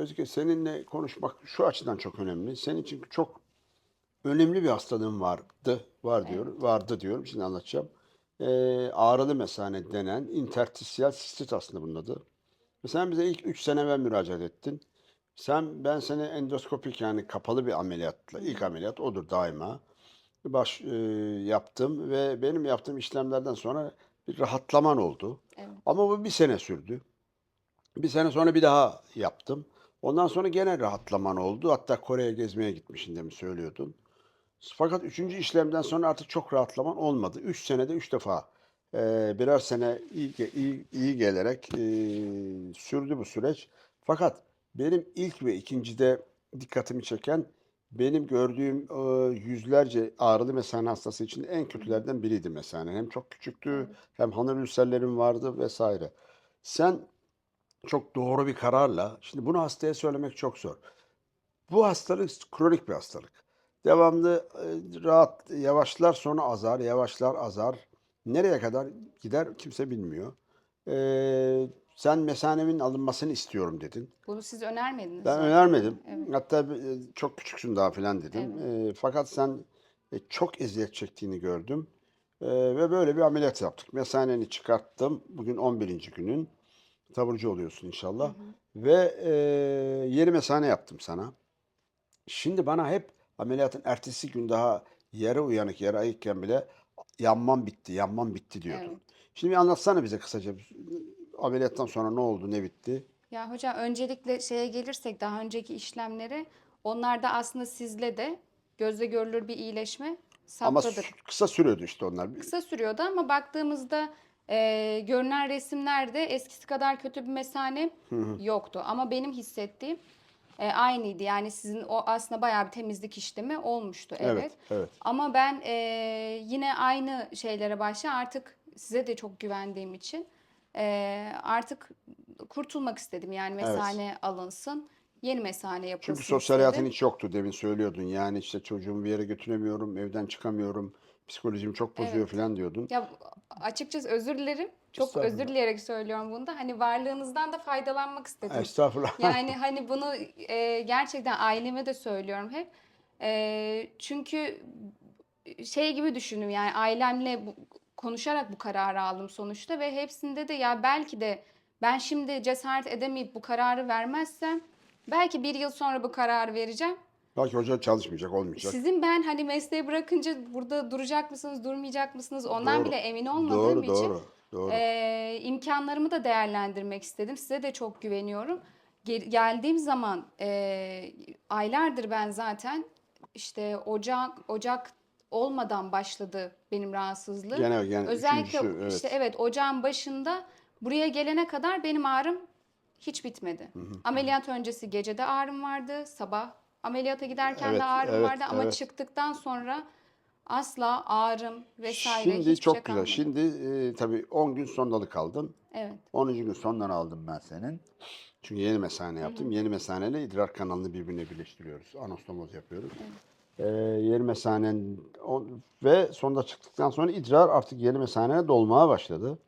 Özge seninle konuşmak şu açıdan çok önemli. Senin için çok önemli bir hastalığın vardı. Var Evet. diyorum. Vardı diyorum. Şimdi anlatacağım. Ee, ağrılı mesane denen interstisyal sistit aslında bunun adı. Ve sen bize ilk 3 sene evvel müracaat ettin. Sen ben seni endoskopik yani kapalı bir ameliyatla ilk ameliyat odur daima. Baş e, yaptım ve benim yaptığım işlemlerden sonra bir rahatlaman oldu. Evet. Ama bu bir sene sürdü. Bir sene sonra bir daha yaptım. Ondan sonra gene rahatlaman oldu. Hatta Kore'ye gezmeye gitmişsin demin söylüyordun. Fakat üçüncü işlemden sonra artık çok rahatlaman olmadı. Üç senede üç defa eee, birer sene iyi, iyi, iyi gelerek eee, sürdü bu süreç. Fakat benim ilk ve ikincide dikkatimi çeken benim gördüğüm eee, yüzlerce ağrılı mesane hastası için en kötülerden biriydi mesane. Hem çok küçüktü hem hanır ülserlerim vardı vesaire. Sen çok doğru bir kararla, şimdi bunu hastaya söylemek çok zor. Bu hastalık kronik bir hastalık. Devamlı e, rahat yavaşlar sonra azar, yavaşlar azar. Nereye kadar gider kimse bilmiyor. Ee, sen mesanemin alınmasını istiyorum dedin. Bunu siz önermediniz Ben zaten. önermedim. Evet. Hatta e, çok küçüksün daha filan dedim. Evet. Ee, fakat sen e, çok eziyet çektiğini gördüm. Ee, ve böyle bir ameliyat yaptık. Mesaneni çıkarttım. Bugün 11. günün. Taburcu oluyorsun Hı inşallah. hı. Ve e, yeni mesane yaptım sana. Şimdi bana hep ameliyatın ertesi gün daha yarı uyanık, yarı ayıkken bile yanmam bitti, yanmam bitti diyordun. Evet. Şimdi bir anlatsana bize kısaca. Ameliyattan sonra ne oldu, ne bitti? Ya hocam öncelikle şeye gelirsek daha önceki işlemlere onlarda aslında sizle de gözle görülür bir iyileşme Ama saptadık. sü- kısa sürüyordu işte onlar. Kısa sürüyordu ama baktığımızda e, görünen resimlerde eskisi kadar kötü bir mesane yoktu. Ama benim hissettiğim e, aynıydı. Yani sizin o aslında bayağı bir temizlik işlemi olmuştu Evet, evet. evet. Ama ben e, yine aynı şeylere başla artık size de çok güvendiğim için e, artık kurtulmak istedim. Yani mesane alınsın, yeni mesane Çünkü yapılsın sosyal hayatın istedim. hiç yoktu demin söylüyordun. Yani işte çocuğumu bir yere götüremiyorum, evden çıkamıyorum, psikolojim çok bozuyor Evet. falan diyordun. Ya açıkçası özür dilerim. Çok özür dileyerek söylüyorum bunu da. Hani varlığınızdan da faydalanmak istedim. Estağfurullah. Yani hani bunu e, gerçekten aileme de söylüyorum hep. E, çünkü şey gibi düşündüm yani ailemle bu- konuşarak bu kararı aldım sonuçta ve hepsinde de ya belki de ben şimdi cesaret edemeyip bu kararı vermezsem belki bir yıl sonra bu kararı vereceğim. Belki hoca çalışmayacak, olmayacak. Sizin ben hani mesleği bırakınca burada duracak mısınız, durmayacak mısınız ondan Doğru. bile emin olmadığım Doğru, için doğru, doğru. Eee, imkanlarımı da değerlendirmek istedim. Size de çok güveniyorum. Gel- geldiğim zaman eee, aylardır ben zaten işte Ocak Ocak olmadan başladı benim rahatsızlığım. Gene gene Özellikle üçüncüsü işte evet. evet ocağın başında buraya gelene kadar benim ağrım hiç bitmedi. Hı hı, hı. Ameliyat öncesi gecede ağrım vardı, sabah ameliyata giderken Evet, de ağrım evet, vardı ama evet. çıktıktan sonra asla ağrım vesaire Şimdi hiçbir çok şey güzel. kalmadı. Şimdi e, tabii 10 gün sondalı kaldın. Evet. 10. gün sondan aldım ben senin. Çünkü yeni mesane Hı yaptım. hı. Yeni mesaneyle idrar kanalını birbirine birleştiriyoruz. Anastomoz yapıyoruz. Evet. Ee, yeni mesanen o- ve sonda çıktıktan sonra idrar artık yeni mesaneye dolmaya başladı.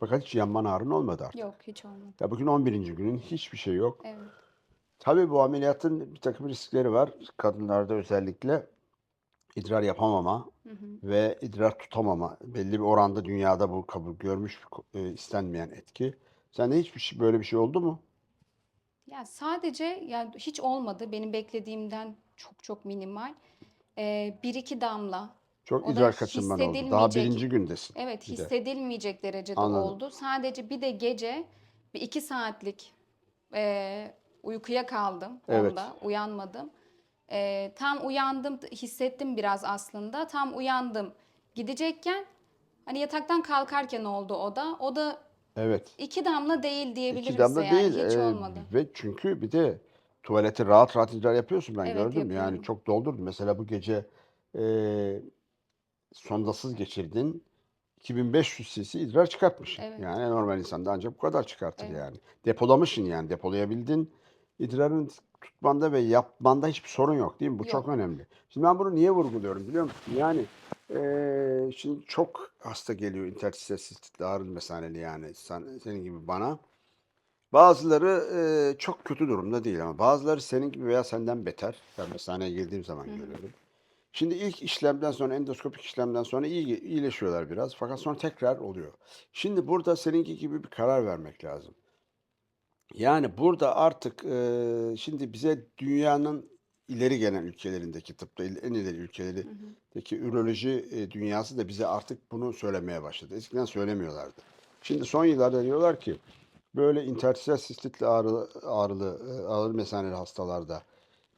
Fakat hiç yanman ağrın olmadı artık. Yok hiç olmadı. Ya bugün 11. günün hiçbir şey yok. Evet. Tabii bu ameliyatın bir takım riskleri var. Kadınlarda özellikle idrar yapamama Hı hı. ve idrar tutamama. Belli bir oranda dünyada bu kabul görmüş e, istenmeyen etki. Sende hiçbir şey böyle bir şey oldu mu? Ya sadece ya hiç olmadı. Benim beklediğimden çok çok minimal. Ee, bir iki damla. Çok O idrar kaçırman oldu. Daha birinci gündesin Evet bir de. hissedilmeyecek derecede Anladım. oldu. Sadece bir de gece bir iki saatlik e, uykuya kaldım Evet. onda. Uyanmadım. E, tam uyandım hissettim biraz aslında. Tam uyandım gidecekken hani yataktan kalkarken oldu o da. O da Evet. iki damla değil İki diyebilirim damla yani değil. hiç e, olmadı. ve çünkü bir de tuvaleti rahat rahat idrar yapıyorsun ben Evet gördüm. Yani yapıyorum. çok doldurdun. Mesela bu gece e, sondasız geçirdin. 2500 cc idrar çıkartmışsın. Evet. Yani normal insanda ancak bu kadar çıkartır Evet. yani. Depolamışsın yani depolayabildin. İdrarın tutmanda ve yapmanda hiçbir sorun yok değil mi? Bu çok Yok. önemli. Şimdi ben bunu niye vurguluyorum biliyor musun? Yani eee, şimdi çok hasta geliyor interstitial sistitli ağrı mesaneli yani sen, senin gibi bana. Bazıları e, çok kötü durumda değil ama bazıları senin gibi veya senden beter. Ben hastaneye girdiğim zaman görüyorum. Şimdi ilk işlemden sonra endoskopik işlemden sonra iyi iyileşiyorlar biraz fakat sonra tekrar oluyor. Şimdi burada seninki gibi bir karar vermek lazım. Yani burada artık e, şimdi bize dünyanın ileri gelen ülkelerindeki tıpta en ileri ülkelerindeki üroloji e, dünyası da bize artık bunu söylemeye başladı. Eskiden söylemiyorlardı. Şimdi son yıllarda diyorlar ki böyle interstitial sistitli ağrılı, ağrılı, ağır mesaneli hastalarda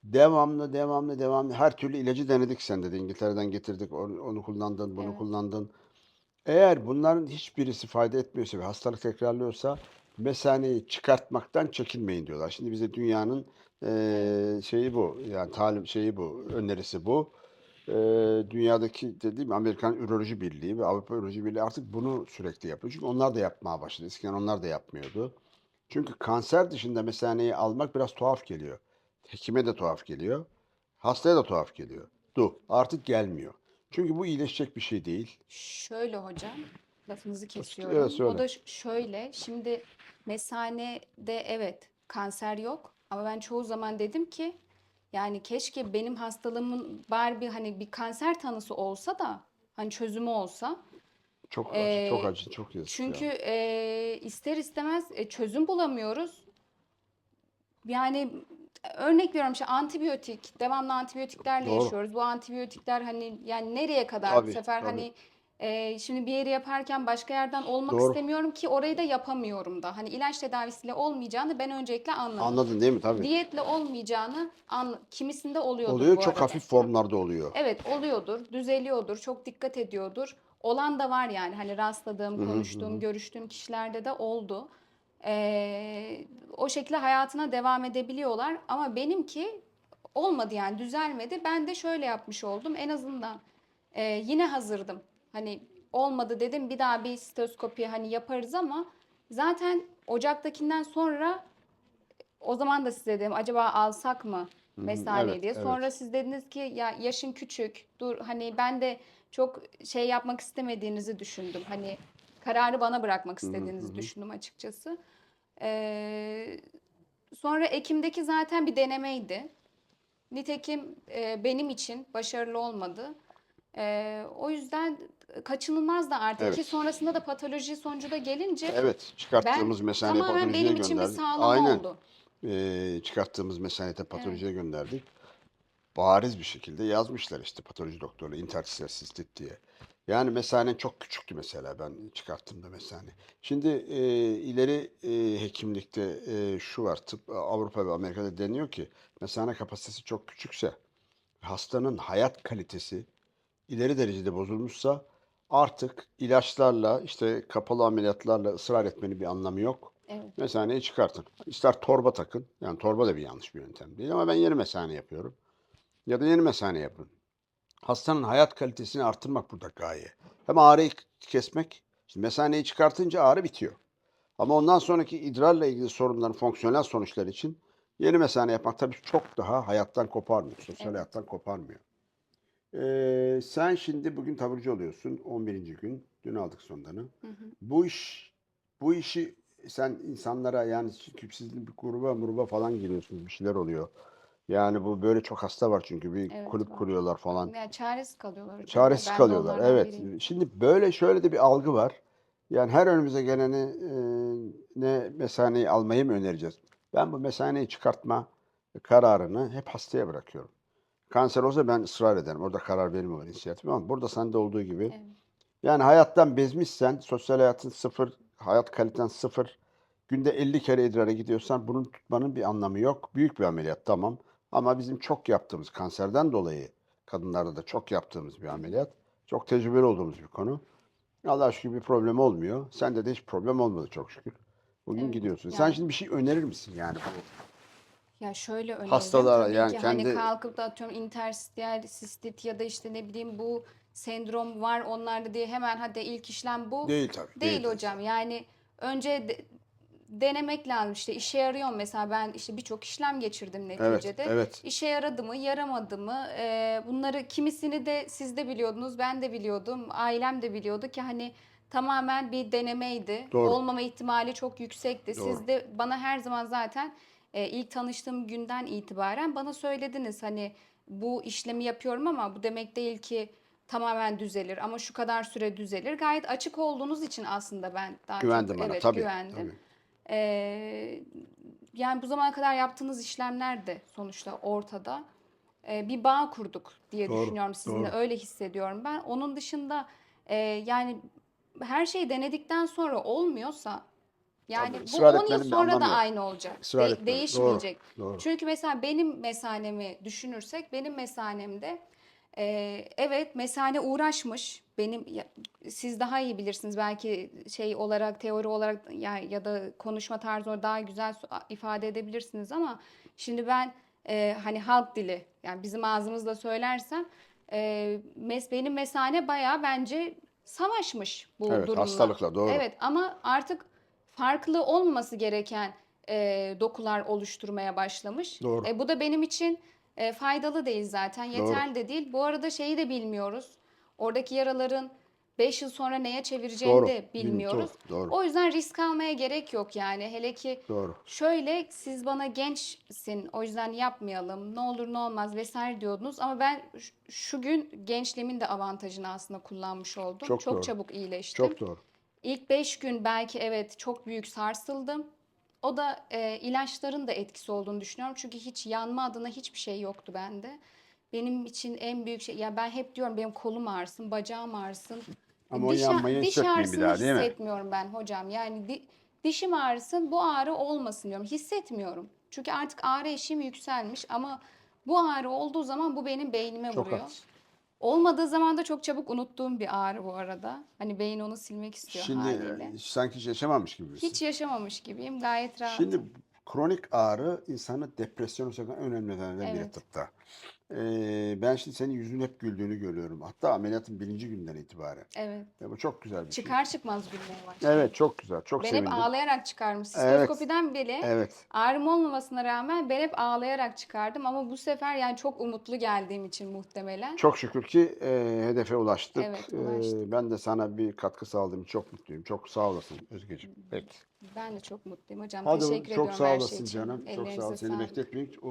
devamlı devamlı devamlı her türlü ilacı denedik sen dedi. İngiltere'den getirdik onu, onu kullandın bunu Evet. kullandın. Eğer bunların hiçbirisi fayda etmiyorsa ve hastalık tekrarlıyorsa mesaneyi çıkartmaktan çekinmeyin diyorlar. Şimdi bize dünyanın eee, şeyi bu. Yani talim şeyi bu. Önerisi bu. Eee, dünyadaki dediğim Amerikan Üroloji Birliği ve Avrupa Üroloji Birliği artık bunu sürekli yapıyor. Çünkü onlar da yapmaya başladı. Eskiden onlar da yapmıyordu. Çünkü kanser dışında mesaneyi almak biraz tuhaf geliyor. Hekime de tuhaf geliyor. Hastaya da tuhaf geliyor. Du. Artık gelmiyor. Çünkü bu iyileşecek bir şey değil. Şöyle hocam, lafınızı Evet kesiyorum. O söyle. da ş- şöyle, şimdi mesanede evet kanser yok ama ben çoğu zaman dedim ki yani keşke benim hastalığımın bari bir hani bir kanser tanısı olsa da hani çözümü olsa. Çok acı, çok Ee, acı, çok yazık çünkü ya. e, ister istemez e, çözüm bulamıyoruz. Yani örnek veriyorum işte antibiyotik, devamlı antibiyotiklerle Doğru. yaşıyoruz. Bu antibiyotikler hani yani nereye kadar bu Tabii, sefer tabii. hani e, şimdi bir yeri yaparken başka yerden olmak Doğru. istemiyorum ki orayı da yapamıyorum da. Hani ilaç tedavisiyle olmayacağını ben öncelikle anladım. Anladın değil mi? Tabii. Diyetle olmayacağını anla, kimisinde oluyordur Oluyor, bu çok arada. hafif formlarda oluyor. Evet oluyordur, düzeliyordur, çok dikkat ediyordur. Olan da var yani hani rastladığım, hı konuştuğum, hı. görüştüğüm kişilerde de oldu. Ee, o şekilde hayatına devam edebiliyorlar ama benimki olmadı yani düzelmedi. Ben de şöyle yapmış oldum en azından e, yine hazırdım. Hani olmadı dedim bir daha bir sitoskopi hani yaparız ama zaten Ocak'takinden sonra o zaman da size dedim acaba alsak mı mesaneyi Evet, diye. evet. Sonra siz dediniz ki ya yaşın küçük. Dur hani ben de çok şey yapmak istemediğinizi düşündüm. Hani kararı bana bırakmak Hı hı, hı istediğinizi düşündüm açıkçası. Ee, sonra Ekim'deki zaten bir denemeydi. Nitekim e, benim için başarılı olmadı. Ee, o yüzden kaçınılmaz da artık ki Evet. sonrasında da patoloji sonucu da gelince Evet, ben çıkarttığımız mesaneyi tamamen patolojiye benim için bir gönderdik. sağlama Aynen. oldu. Ee, çıkarttığımız mesaneyi de Evet. patolojiye gönderdik. Bariz bir şekilde yazmışlar işte patoloji doktorları interstitial sistit diye. Yani mesanen çok küçüktü mesela ben çıkarttığımda mesane. Şimdi e, ileri e, hekimlikte e, şu var tıp Avrupa ve Amerika'da deniyor ki mesane kapasitesi çok küçükse hastanın hayat kalitesi ileri derecede bozulmuşsa artık ilaçlarla işte kapalı ameliyatlarla ısrar etmenin bir anlamı yok. Evet. Mesaneyi çıkartın. İster torba takın. Yani torba da bir yanlış bir yöntem değil ama ben yeni mesane yapıyorum. Ya da yeni mesane yapın. Hastanın hayat kalitesini artırmak burada gaye. Hem ağrıyı kesmek. Şimdi mesaneyi çıkartınca ağrı bitiyor. Ama ondan sonraki idrarla ilgili sorunların fonksiyonel sonuçlar için yeni mesane yapmak tabii çok daha hayattan koparmıyor. Sosyal Evet. hayattan koparmıyor. Ee, sen şimdi bugün taburcu oluyorsun. 11. gün. Dün aldık sondanı. Hı hı. Bu iş bu işi sen insanlara yani çünkü siz bir gruba muruba falan giriyorsunuz. Bir şeyler oluyor. Yani bu böyle çok hasta var çünkü bir Evet kulüp var. kuruyorlar falan. Yani çaresiz kalıyorlar hocam. Çaresiz Ben de kalıyorlar. onlardan Evet. biriyim. Şimdi böyle şöyle de bir algı var. Yani her önümüze geleni e, ne mesaneyi almayı mı önereceğiz? Ben bu mesaneyi çıkartma kararını hep hastaya bırakıyorum. Kanser olsa ben ısrar ederim. Orada karar benim olur inisiyatif ama burada sende olduğu gibi Evet. yani hayattan bezmişsen, sosyal hayatın sıfır, hayat kaliten sıfır, günde 50 kere idrara gidiyorsan bunun tutmanın bir anlamı yok. Büyük bir ameliyat tamam ama bizim çok yaptığımız kanserden dolayı kadınlarda da çok yaptığımız bir ameliyat. Çok tecrübeli olduğumuz bir konu. Allah'a şükür bir problem olmuyor. Sende de hiç problem olmadı çok şükür. Bugün Evet. gidiyorsun. Sen Yani şimdi bir şey önerir misin yani bu ya şöyle öneririm hastalara tabii yani ki hani kendi kalkıp da atıyorum interstitial sistit ya da işte ne bileyim bu sendrom var onlarda diye hemen hadi ilk işlem bu. değil tabii. Değil değil. hocam. Yani önce de- denemek lazım işte işe yarıyor mesela ben işte birçok işlem geçirdim Evet, neticede. evet. İşe yaradı mı, yaramadı mı? Ee, bunları kimisini de siz de biliyordunuz, ben de biliyordum, ailem de biliyordu ki hani tamamen bir denemeydi. Doğru. Olmama ihtimali çok yüksekti. Doğru. Siz de bana her zaman zaten e, ilk tanıştığım günden itibaren bana söylediniz hani bu işlemi yapıyorum ama bu demek değil ki tamamen düzelir ama şu kadar süre düzelir. Gayet açık olduğunuz için aslında ben daha Güvendim çok bana evet tabii. güvendim. tabii. Ee, yani bu zamana kadar yaptığınız işlemler de sonuçta ortada. Ee, bir bağ kurduk diye Doğru, düşünüyorum sizinle. doğru. Öyle hissediyorum ben. Onun dışında e, yani her şeyi denedikten sonra olmuyorsa yani Tabii, bu ısrar 10 yıl sonra da aynı olacak. Israr De- etmenin. değişmeyecek. Doğru, doğru. Çünkü mesela benim mesanemi düşünürsek benim mesanemde e, evet mesane uğraşmış. Benim ya- siz daha iyi bilirsiniz belki şey olarak teori olarak ya, ya da konuşma tarzı daha güzel ifade edebilirsiniz ama şimdi ben e, hani halk dili yani bizim ağzımızla söylersem e, mes benim mesane bayağı bence savaşmış bu Evet, durumla. hastalıkla, doğru. Evet ama artık farklı olmaması gereken e, dokular oluşturmaya başlamış. Doğru. E, bu da benim için e, faydalı değil zaten. Yeterli de değil. Bu arada şeyi de bilmiyoruz. Oradaki yaraların 5 yıl sonra neye çevireceğini Doğru. de bilmiyoruz. Doğru, doğru. O yüzden risk almaya gerek yok yani. Hele ki Doğru. şöyle siz bana gençsin o yüzden yapmayalım ne olur ne olmaz vesaire diyordunuz ama ben şu gün gençliğimin de avantajını aslında kullanmış oldum. Çok Çok doğru. çabuk iyileştim. Çok doğru. İlk 5 gün belki evet çok büyük sarsıldım. O da e, ilaçların da etkisi olduğunu düşünüyorum. Çünkü hiç yanma adına hiçbir şey yoktu bende. Benim için en büyük şey, ya ben hep diyorum benim kolum ağrısın, bacağım ağrısın. Ama o Diş, yanmayı diş hissetmeyin bir ağrısını daha, değil mi? hissetmiyorum ben hocam. Yani di- dişim ağrısın, bu ağrı olmasın diyorum. Hissetmiyorum. Çünkü artık ağrı eşiğim yükselmiş ama bu ağrı olduğu zaman bu benim beynime Çok vuruyor. haklısın. Olmadığı zaman da çok çabuk unuttuğum bir ağrı bu arada. Hani beyin onu silmek istiyor Şimdi haliyle. e, sanki hiç yaşamamış gibi? Hiç yaşamamış gibiyim. Gayet rahat. Şimdi kronik ağrı insanı depresyona sokan en önemli nedenlerden biri Evet. tıpta. Ee, ben şimdi senin yüzün hep güldüğünü görüyorum. Hatta ameliyatın birinci günden itibaren. Evet. Ya bu çok güzel bir şey. Çıkar çıkmaz gülmeye başladım. Evet çok güzel. Çok Ben sevindim. hep ağlayarak çıkarmış. Evet. Sistoskopiden bile Evet. ağrım olmamasına rağmen ben hep ağlayarak çıkardım. Ama bu sefer yani çok umutlu geldiğim için muhtemelen. Çok şükür ki e, hedefe ulaştık. Evet, ulaştık. ben de sana bir katkı sağladığım için çok mutluyum. Çok sağ olasın Özgeciğim. Peki. Ben de çok mutluyum hocam. Hadi Teşekkür çok ediyorum sağ her olasın şey için. canım. Çok sağ ol. Ellerinize Seni sağlık. bekletmeyeyim. O